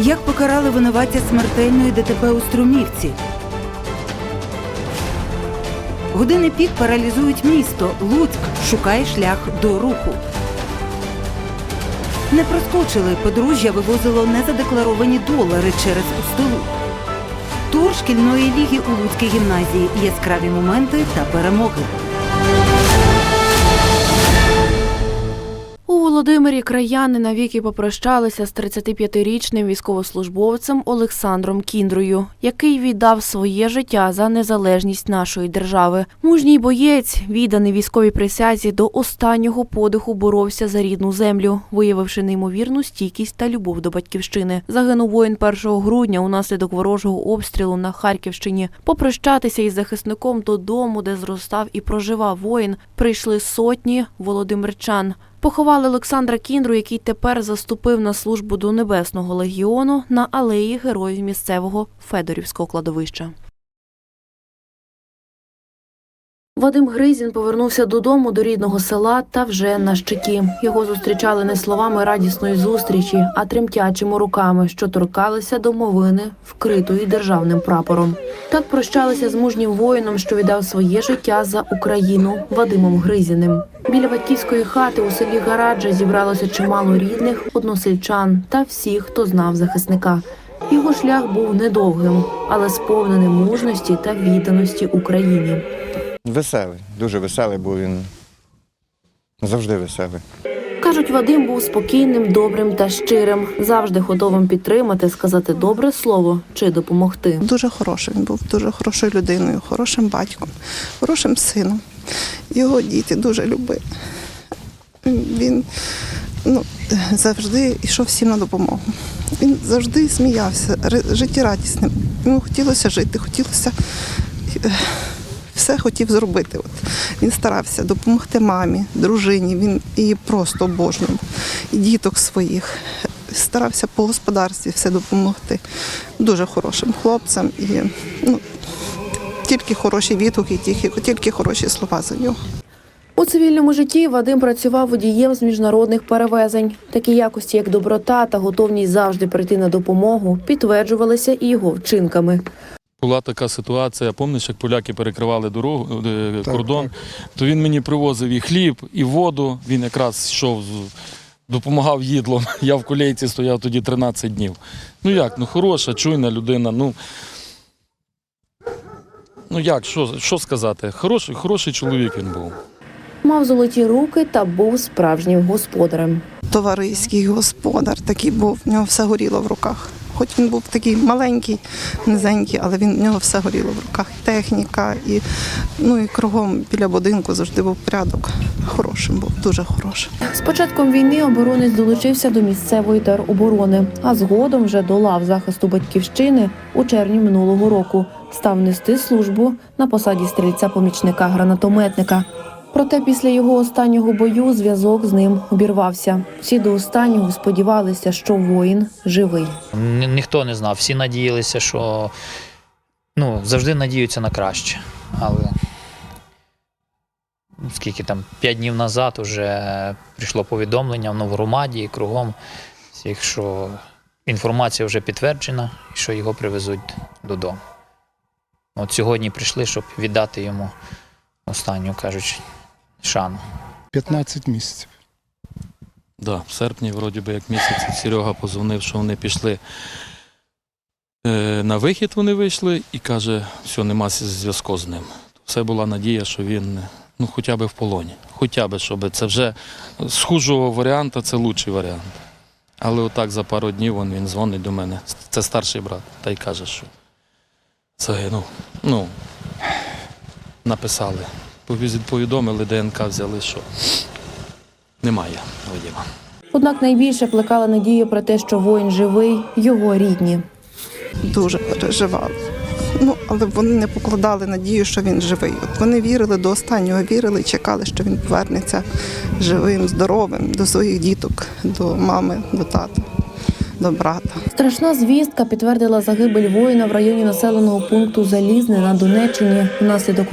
Як покарали винуватця смертельної ДТП у Струмівці? Години пік паралізують місто. Луцьк шукає шлях до руху. Не проскочили. Подружжя вивозило незадекларовані долари через Устилу. Тур шкільної ліги у Луцькій гімназії. Яскраві моменти та перемоги. Володимирі краяни навіки попрощалися з 35-річним військовослужбовцем Олександром Кіндрою, який віддав своє життя за незалежність нашої держави. Мужній боєць, відданий військовій присязі, до останнього подиху боровся за рідну землю, виявивши неймовірну стійкість та любов до батьківщини. Загинув воїн 1 грудня унаслідок ворожого обстрілу на Харківщині. Попрощатися із захисником додому, де зростав і проживав воїн, прийшли сотні володимирчан. Поховали Олександра Кіндру, який тепер заступив на службу до Небесного легіону на алеї героїв місцевого Федорівського кладовища. Вадим Гризін повернувся додому до рідного села та вже на щиті. Його зустрічали не словами радісної зустрічі, а тремтячими руками, що торкалися домовини, вкритої державним прапором. Так прощалися з мужнім воїном, що віддав своє життя за Україну Вадимом Гризіним. Біля батьківської хати у селі Гараджа зібралося чимало рідних, односельчан та всіх, хто знав захисника. Його шлях був недовгим, але сповнений мужності та відданості Україні. Веселий, дуже веселий, був він завжди веселий. Кажуть, Вадим був спокійним, добрим та щирим, завжди готовим підтримати, сказати добре слово чи допомогти. Дуже хороший він був, дуже хорошою людиною, хорошим батьком, хорошим сином. Його діти дуже любили. Він ну, завжди йшов всім на допомогу. Він завжди сміявся, життєрадісним. Йому хотілося жити, хотілося е, все хотів зробити. От. Він старався допомогти мамі, дружині, він її просто обожнював, і діток своїх. Старався по господарстві все допомогти. Дуже хорошим хлопцем. І, ну, тільки хороші відгуки, тільки, тільки хороші слова за нього. У цивільному житті Вадим працював водієм з міжнародних перевезень. Такі якості, як доброта та готовність завжди прийти на допомогу, підтверджувалися і його вчинками. Була така ситуація, пам'ятаєш, як поляки перекривали дорогу, е, кордон, то він мені привозив і хліб, і воду. Він якраз йшов, з- допомагав їдлом. Я в колейці стояв тоді 13 днів. Ну як, ну хороша, чуйна людина. Ну, ну як, що, що сказати? Хороший, хороший чоловік він був. Мав золоті руки та був справжнім господарем. Товариський господар такий був, в нього все горіло в руках. Хоч він був такий маленький, низенький, але він в нього все горіло в руках. Техніка, і, ну, і кругом біля будинку завжди був порядок. Хорошим був, дуже хорошим. З початком війни оборонець долучився до місцевої тероборони, а згодом вже до лав захисту батьківщини у червні минулого року став нести службу на посаді стрільця-помічника гранатометника. Проте після його останнього бою зв'язок з ним обірвався. Всі до останнього сподівалися, що воїн живий. Ні- Ніхто не знав, всі надіялися, що ну, завжди надіються на краще. Але скільки там, п'ять днів назад вже прийшло повідомлення в громаді і кругом всіх, що інформація вже підтверджена що його привезуть додому. От сьогодні прийшли, щоб віддати йому останню, кажучи, шану. 15 місяців. Да, в серпні, вроді би, як місяць, Серега позвонив, що вони пішли е, на вихід, вони вийшли і каже, все, нема зв'язку з ним. Все була надія, що він ну, хоча б в полоні. Хоча б, щоб це вже з хужого варіанту, це лучший варіант. Але отак за пару днів він, він дзвонить до мене. Це старший брат, та й каже, що загинув. Ну, написали. Повідомили, ДНК взяли, що немає Вадима. Однак найбільше плекала надію про те, що воїн живий, його рідні. Дуже переживали. Ну, але вони не покладали надію, що він живий. От вони вірили до останнього, вірили, чекали, що він повернеться живим, здоровим до своїх діток, до мами, до тата, до брата. Страшна звістка підтвердила загибель воїна в районі населеного пункту Залізне на Донеччині внаслідок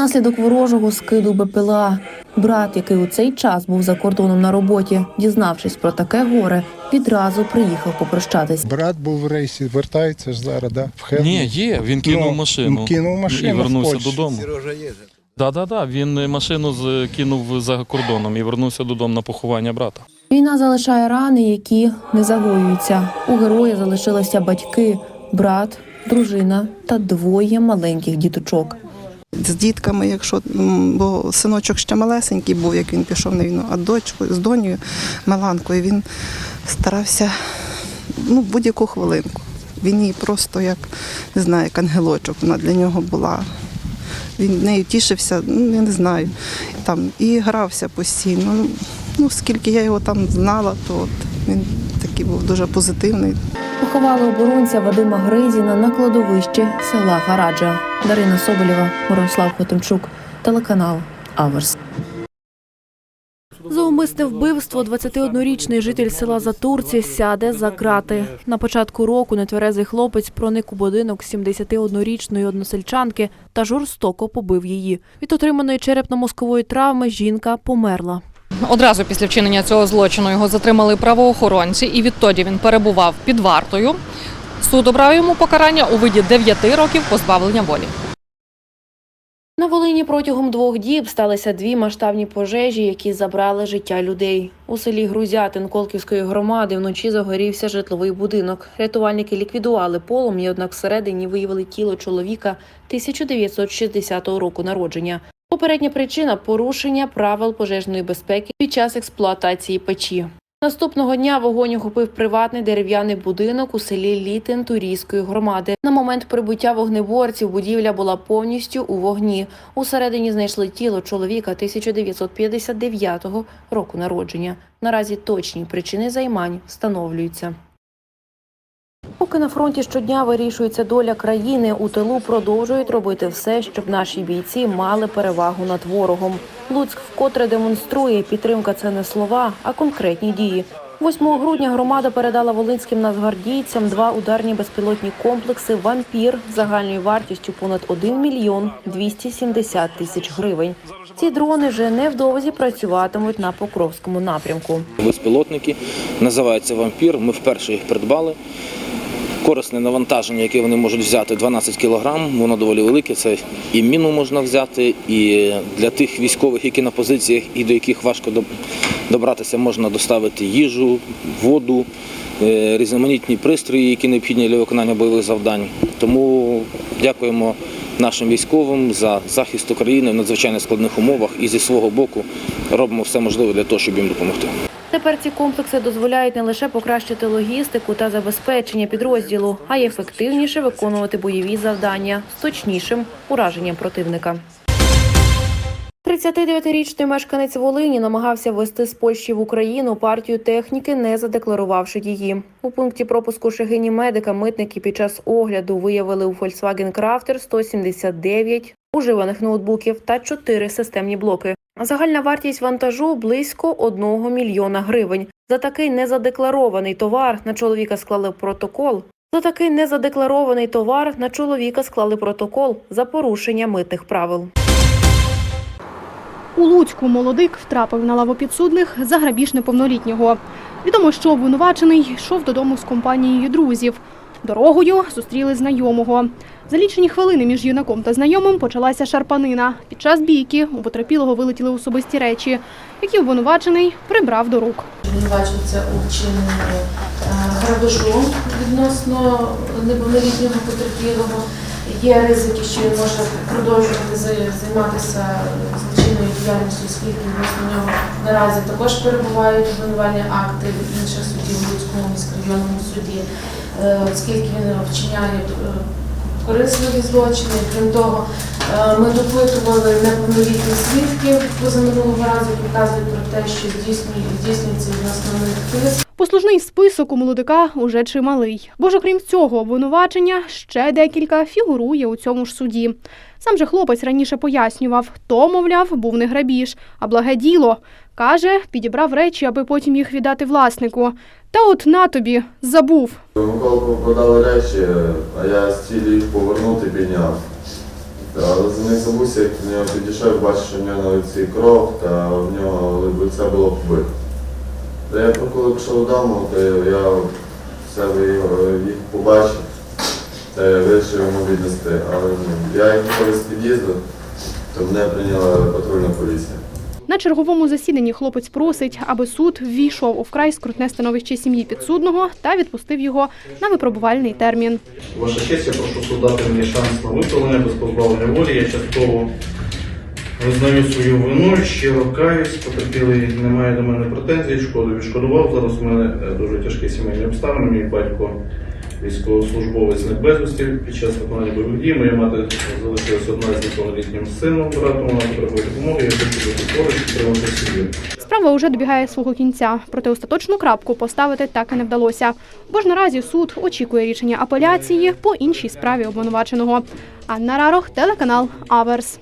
внаслідок ворожого скиду БПЛА. Брат, який у цей час був за кордоном на роботі, дізнавшись про таке горе, відразу приїхав попрощатись. Брат був в рейсі, вертається ж зараз, да? в Херсон. Ні, є. Він кинув Ну, машину. кинув машину і вернувся додому. Да, да, да. Він машину з- кинув за кордоном і вернувся додому на поховання брата. Війна залишає рани, які не загоюються. У героя залишилися батьки, брат, дружина та двоє маленьких діточок. З дітками, якщо бо синочок ще малесенький був, як він пішов на війну, а дочкою з донею Меланкою він старався ну, будь-яку хвилинку. Він її просто як не знаю, як ангелочок. Вона для нього була. Він нею тішився, ну я не знаю. Там і грався постійно. Ну, скільки я його там знала, то от він такий був дуже позитивний. Поховали оборонця Вадима Гризіна на кладовищі села Гараджа. Дарина Соболєва, Мирослав Хотимчук, телеканал Аверс. За умисне вбивство 21-річний житель села Затурці сяде за крати. На початку року нетверезий хлопець проник у будинок 71-річної односельчанки та жорстоко побив її. Від отриманої черепно-мозкової травми жінка померла. Одразу після вчинення цього злочину його затримали правоохоронці, і відтоді він перебував під вартою. Суд обрав йому покарання у виді 9 років позбавлення волі. На Волині протягом двох діб сталися дві масштабні пожежі, які забрали життя людей. У селі Грузятин Колківської громади вночі загорівся житловий будинок. Рятувальники ліквідували полум'я, однак всередині виявили тіло чоловіка 1960 року народження. Попередня причина порушення правил пожежної безпеки під час експлуатації печі. Наступного дня вогонь охопив приватний дерев'яний будинок у селі Літин Турійської громади. На момент прибуття вогнеборців будівля була повністю у вогні. Усередині знайшли тіло чоловіка 1959 року народження. Наразі точні причини займань встановлюються. Поки на фронті щодня вирішується доля країни, у тилу продовжують робити все, щоб наші бійці мали перевагу над ворогом. Луцьк вкотре демонструє підтримка це не слова, а конкретні дії. 8 грудня громада передала волинським нацгвардійцям два ударні безпілотні комплекси Вампір загальною вартістю понад 1 мільйон 270 тисяч гривень. Ці дрони вже невдовзі працюватимуть на Покровському напрямку. безпілотники. Називаються вампір. Ми вперше їх придбали. Корисне навантаження, яке вони можуть взяти 12 кг, воно доволі велике. Це і міну можна взяти, і для тих військових, які на позиціях і до яких важко добратися, можна доставити їжу, воду, е, різноманітні пристрої, які необхідні для виконання бойових завдань. Тому дякуємо нашим військовим за захист України в надзвичайно складних умовах і зі свого боку робимо все можливе для того, щоб їм допомогти. Тепер ці комплекси дозволяють не лише покращити логістику та забезпечення підрозділу, а й ефективніше виконувати бойові завдання з точнішим ураженням противника. 39-річний мешканець Волині намагався ввести з Польщі в Україну партію техніки, не задекларувавши її. У пункті пропуску Шегині медика митники під час огляду виявили у Volkswagen Crafter 179 уживаних ноутбуків та 4 системні блоки. Загальна вартість вантажу близько 1 мільйона гривень. За такий незадекларований товар на чоловіка склали протокол. За такий незадекларований товар на чоловіка склали протокол за порушення митних правил. У Луцьку молодик втрапив на лаву підсудних за грабіж неповнолітнього. Відомо, що обвинувачений йшов додому з компанією друзів. Дорогою зустріли знайомого. За лічені хвилини між юнаком та знайомим почалася шарпанина. Під час бійки у потерпілого вилетіли особисті речі, які обвинувачений прибрав до рук. Звинувачується у вчиненні е, грабежу відносно неповнолітнього потерпілого. Є ризики, що він може продовжувати займатися злочинною діяльністю, оскільки відносно нього наразі також перебувають обвинувальні акти інших судів у Луцькому міськрайонному суді, Е, оскільки він вчиняє корисливі злочини. Крім того, е, ми допитували неповнолітніх свідків позаминулого разу, показують про те, що здійснює- здійснюється них тиск. Послужний список у молодика уже чималий. Бо ж окрім цього обвинувачення, ще декілька фігурує у цьому ж суді. Сам же хлопець раніше пояснював, то, мовляв, був не грабіж, а благе діло. Каже, підібрав речі, аби потім їх віддати власнику. Та от на тобі, забув. Миколку продали речі, а я цілі їх повернути підняв. Але занесовуся, як до нього підійшов, бачив, що в нього на лиці кров, та в нього лице було побите. Та я коли пішов додому, то я себе їх побачив, та я вирішив йому віднести. Але ну, я їхав з під'їзду, то мене прийняла патрульна поліція. На черговому засіданні хлопець просить, аби суд ввійшов у вкрай скрутне становище сім'ї підсудного та відпустив його на випробувальний термін. Ваша честь, я прошу суд дати мені шанс на виправлення без позбавлення волі. Я частково визнаю свою вину, щиро каюсь, потерпілий не має до мене претензій, шкоду відшкодував. Зараз у мене е, дуже тяжкі сімейні обставини. Мій батько військовослужбовець небезості під час виконання бойових дій. Моя мати залишилася одна з неповнолітнім сином, братом, вона потребує допомоги. Я хочу бути поруч, підтримати сім'ю. Справа уже добігає свого кінця, проте остаточну крапку поставити так і не вдалося. Бо ж наразі суд очікує рішення апеляції по іншій справі обвинуваченого. Анна Рарох, телеканал Аверс.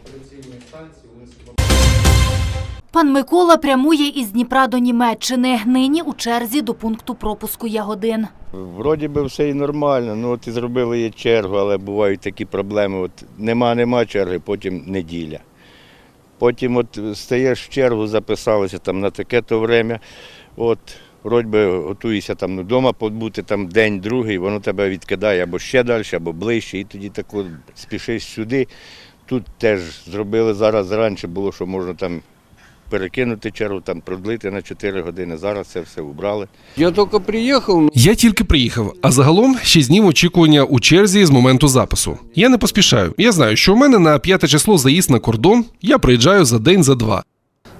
Пан Микола прямує із Дніпра до Німеччини. Нині у черзі до пункту пропуску Ягодин. Вроді би все і нормально. Ну от і зробили є чергу, але бувають такі проблеми. От нема, нема черги, потім неділя. Потім от стаєш в чергу, записалися там на таке-то время. От, вроді би готуєшся там ну, вдома побути там день, другий, воно тебе відкидає або ще далі, або ближче, і тоді так от спішиш сюди. Тут теж зробили зараз раніше було, що можна там перекинути чергу, там продлити на 4 години. Зараз це все убрали. Я тільки приїхав, Я тільки приїхав, а загалом 6 днів очікування у черзі з моменту запису. Я не поспішаю. Я знаю, що у мене на п'яте число заїзд на кордон. Я приїжджаю за день, за два.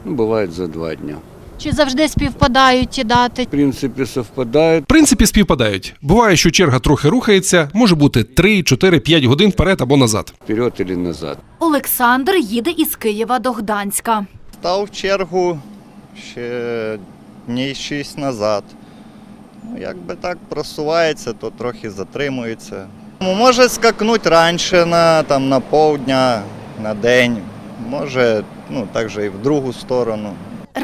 ну, буває за два дні. Чи завжди співпадають ті дати? В принципі, совпадає. В принципі, співпадають. Буває, що черга трохи рухається, може бути 3, 4, 5 годин вперед або назад. Вперед і назад. Олександр їде із Києва до Гданська. Став в чергу ще дні шість назад. Ну, якби так просувається, то трохи затримується. Ну, Може скакнути раніше на, там, на повдня, на день, може ну, так же і в другу сторону.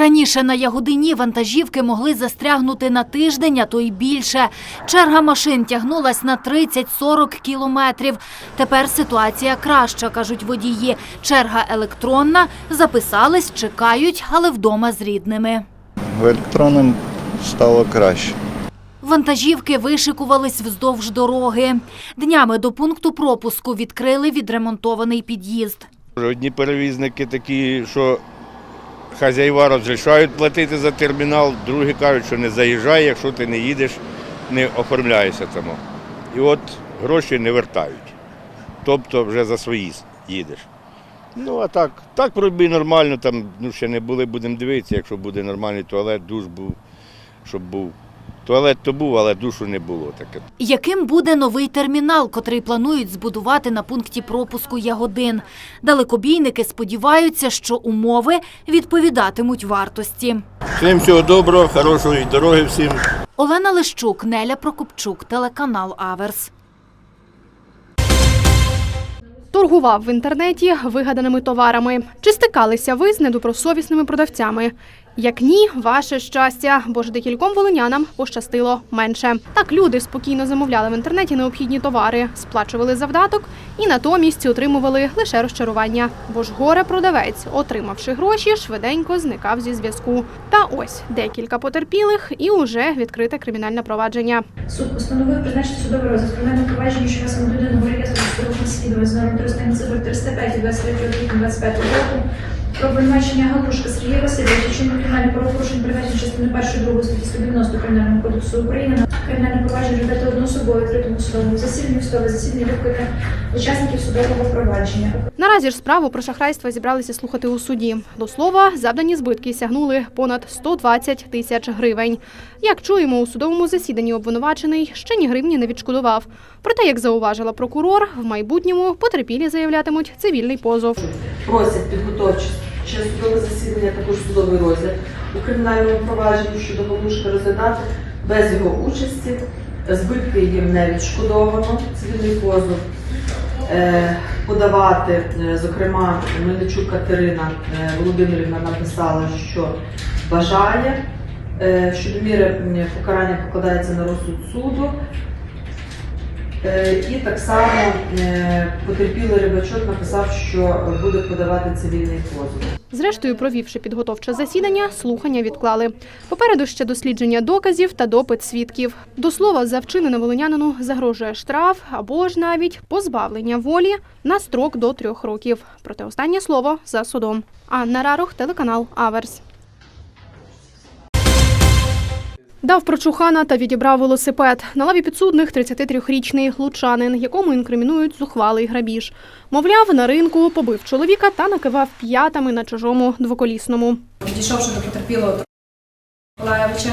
Раніше на Ягодині вантажівки могли застрягнути на тиждень, а то й більше. Черга машин тягнулась на 30-40 кілометрів. Тепер ситуація краща, кажуть водії. Черга електронна, записались, чекають, але вдома з рідними. В електронному стало краще. Вантажівки вишикувались вздовж дороги. Днями до пункту пропуску відкрили відремонтований під'їзд. Одні перевізники такі, що хазяїва розрішають платити за термінал, другі кажуть, що не заїжджай, якщо ти не їдеш, не оформляєшся тому. І от гроші не вертають. Тобто вже за свої їдеш. Ну, а так, так вроді нормально, там ну, ще не були, будемо дивитися, якщо буде нормальний туалет, душ був, щоб був. Туалет то був, але душу не було таке. Яким буде новий термінал, котрий планують збудувати на пункті пропуску Ягодин? Далекобійники сподіваються, що умови відповідатимуть вартості. Всім всього доброго, хорошої дороги всім. Олена Лищук, Неля Прокопчук, телеканал Аверс. Торгував в інтернеті вигаданими товарами. Чи стикалися ви з недобросовісними продавцями? Як ні, ваше щастя, бо ж декільком волинянам пощастило менше. Так люди спокійно замовляли в інтернеті необхідні товари, сплачували завдаток і натомість отримували лише розчарування. Бо ж горе продавець, отримавши гроші, швиденько зникав зі зв'язку. Та ось декілька потерпілих і уже відкрите кримінальне провадження. Суд постановив призначити судовий розгляд кримінального провадження, що вас людину говорить з розслідування з цифр 305 23 25 року. Про обвинувачення Галушка Сергія Васильовича, вчинення кримінальних правопорушень передбачено частини 1 2 статті 190 Кримінального кодексу України. Кримінальне провадження розглядати одноособово відкритому судовому засіданні, судове засідання відкрите учасників судового провадження. Наразі ж справу про шахрайство зібралися слухати у суді. До слова, завдані збитки сягнули понад 120 тисяч гривень. Як чуємо, у судовому засіданні обвинувачений ще ні гривні не відшкодував. Проте, як зауважила прокурор, в майбутньому потерпілі заявлятимуть цивільний позов. Просять підготовче чи судове засідання, також судовий розгляд у кримінальному провадженні щодо Галушка розглядати без його участі. Збитки їм не відшкодовано, цивільний позов е, подавати. Е, Зокрема, Мельничук Катерина е, Володимирівна написала, що бажає, щодо міри покарання покладається на розсуд суду. Е, І так само е, потерпілий рибачок написав, що буде подавати цивільний позов. Зрештою, провівши підготовче засідання, слухання відклали. Попереду ще дослідження доказів та допит свідків. До слова, за вчинене волинянину загрожує штраф або ж навіть позбавлення волі на строк до трьох років. Проте останнє слово за судом. Анна Рарух, телеканал Аверс. Дав прочухана та відібрав велосипед. На лаві підсудних 33-річний лучанин, якому інкримінують зухвалий грабіж. Мовляв, на ринку побив чоловіка та накивав п'ятами на чужому двоколісному. Підійшовши до потерпілого Миколаєвича,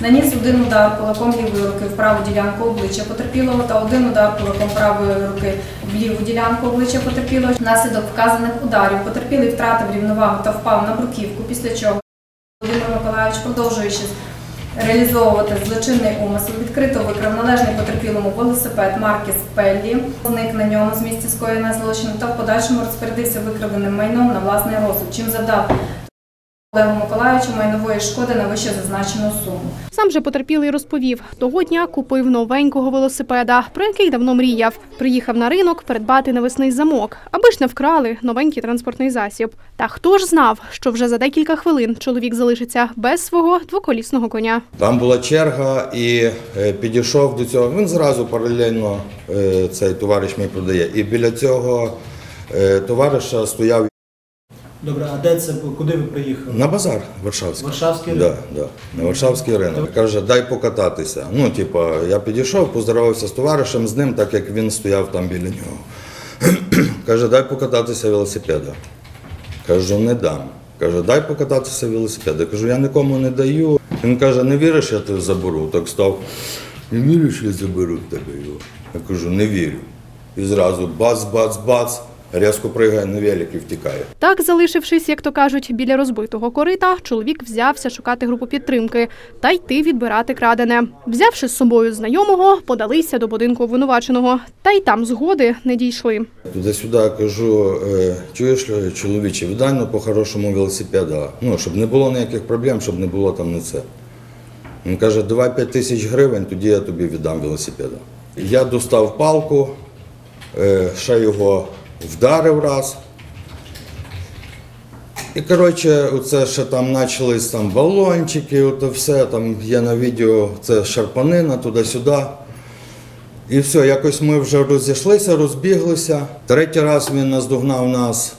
наніс один удар кулаком лівої руки в праву ділянку обличчя потерпілого та один удар кулаком правої руки в ліву ділянку обличчя потерпілого. Внаслідок вказаних ударів потерпілий втратив рівновагу та впав на бруківку, після чого Володимир Миколаївич, продовжуючи реалізовувати злочинний умисел, відкрито викрив належний потерпілому велосипед марки Спеллі, зник на ньому з місця скоєння злочину та в подальшому розпорядився викраденим майном на власний розсуд, чим завдав Олегу Миколаївичу майнової шкоди на вище зазначену суму. Сам же потерпілий розповів, того дня купив новенького велосипеда, про який давно мріяв. Приїхав на ринок придбати навесний замок, аби ж не вкрали новенький транспортний засіб. Та хто ж знав, що вже за декілька хвилин чоловік залишиться без свого двоколісного коня. Там була черга і е, підійшов до цього. Він зразу паралельно е, цей товариш мій продає. І біля цього е, товариша стояв Добре, а де це? Куди ви приїхали? на базар Варшавський. Варшавський да, ринок? да, на Варшавський ринок. Каже, дай покататися. Ну, типа, я підійшов, поздоровався з товаришем з ним, так як він стояв там біля нього. Каже, дай покататися велосипеда. Кажу, не дам. Каже, дай покататися велосипеда. Кажу, я нікому не даю. Він каже, не віриш, я тебе заберу. Так став, не віриш, я заберу в тебе його. Я кажу, не вірю. І зразу бац, бац, бац, різко пригає на велик і втікає. Так, залишившись, як то кажуть, біля розбитого корита, чоловік взявся шукати групу підтримки та йти відбирати крадене. Взявши з собою знайомого, подалися до будинку обвинуваченого, та й там згоди не дійшли. Туди-сюди кажу, е, чуєш, е, чоловіче, віддай ну, по-хорошому велосипеда. Ну, щоб не було ніяких проблем, щоб не було там не це. Він каже, давай 5 тисяч гривень, тоді я тобі віддам велосипеда. Я достав палку, е, ще його вдарив раз. І коротше, це ще там почались там балончики, ото все, там є на відео, це шарпанина туди-сюди. І все, якось ми вже розійшлися, розбіглися. Третій раз він наздогнав нас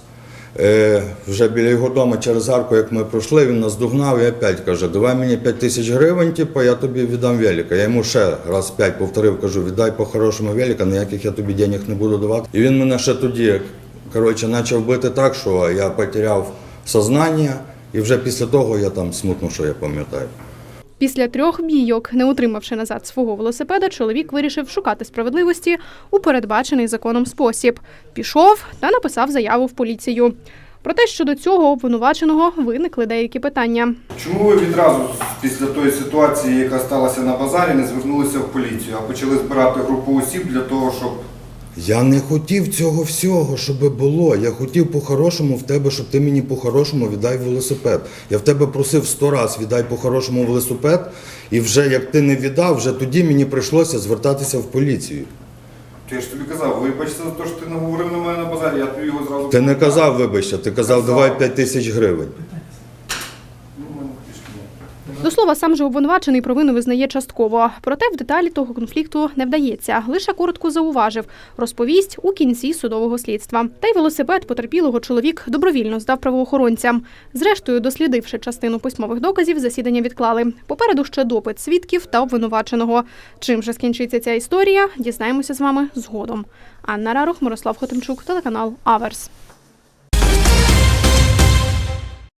вже біля його дому через арку, як ми пройшли, він нас догнав і опять каже, давай мені 5 тисяч гривень, типу, я тобі віддам велика. Я йому ще раз п'ять повторив, кажу, віддай по-хорошому велика, ніяких я тобі денег не буду давати. І він мене ще тоді коротше, почав бити так, що я потеряв сознання, і вже після того я там смутно, що я пам'ятаю. Після трьох бійок, не утримавши назад свого велосипеда, чоловік вирішив шукати справедливості у передбачений законом спосіб. Пішов та написав заяву в поліцію. Проте щодо цього обвинуваченого виникли деякі питання. Чому ви відразу після тої ситуації, яка сталася на базарі, не звернулися в поліцію, а почали збирати групу осіб для того, щоб Я не хотів цього всього, щоб було. Я хотів по-хорошому в тебе, щоб ти мені по-хорошому віддай велосипед. Я в тебе просив сто раз віддай по-хорошому велосипед, і вже як ти не віддав, вже тоді мені прийшлося звертатися в поліцію. То я ж тобі казав, вибачте за те, що ти наговорив на мене на базарі, я тобі його зразу. Ти не казав, вибачте, ти казав, давай 5 тисяч гривень. Слова, сам же обвинувачений провину визнає частково. Проте в деталі того конфлікту не вдається. Лише коротко зауважив, розповість у кінці судового слідства. Та й велосипед потерпілого чоловік добровільно здав правоохоронцям. Зрештою, дослідивши частину письмових доказів, засідання відклали. Попереду ще допит свідків та обвинуваченого. Чим же скінчиться ця історія, дізнаємося з вами згодом. Анна Рарух, Мирослав Хотимчук, телеканал Аверс.